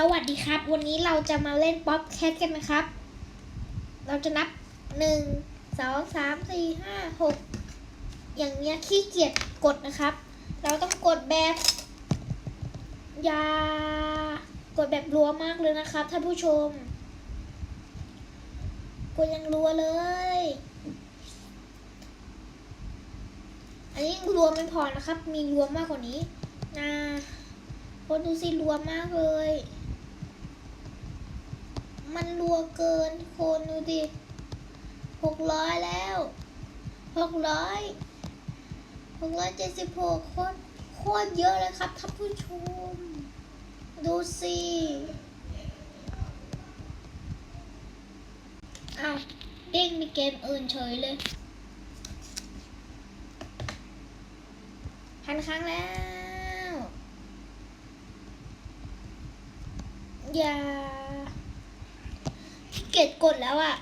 สวัสดีครับ วันนี้เราจะมาเล่นป๊อปแคทกันนะครับ เราจะนับหนึ่งสองสามสี่ห้าหกอย่างเงี้ยขี้เกียจกดนะครับ เราต้องกดแบบยากดแบบรัวมากเลยนะครับท่านผู้ชม กดยังรัวเลย อันนี้รัวไม่พอนะครับ มีรัวมากกว่านี้นะคนดูสิรัวมากเลย มันรัวเกินคนดูดิหกร้อยแล้วหกร้อยหกร้อยเจ็ดสิบหกโคตรโคตรเยอะเลยครับท่านผู้ชม ดูสิอ้าวเด้งมีเกมอื่นเฉยเลยพันครั้งแล้ว อย่า เกียจกดแล้วอะ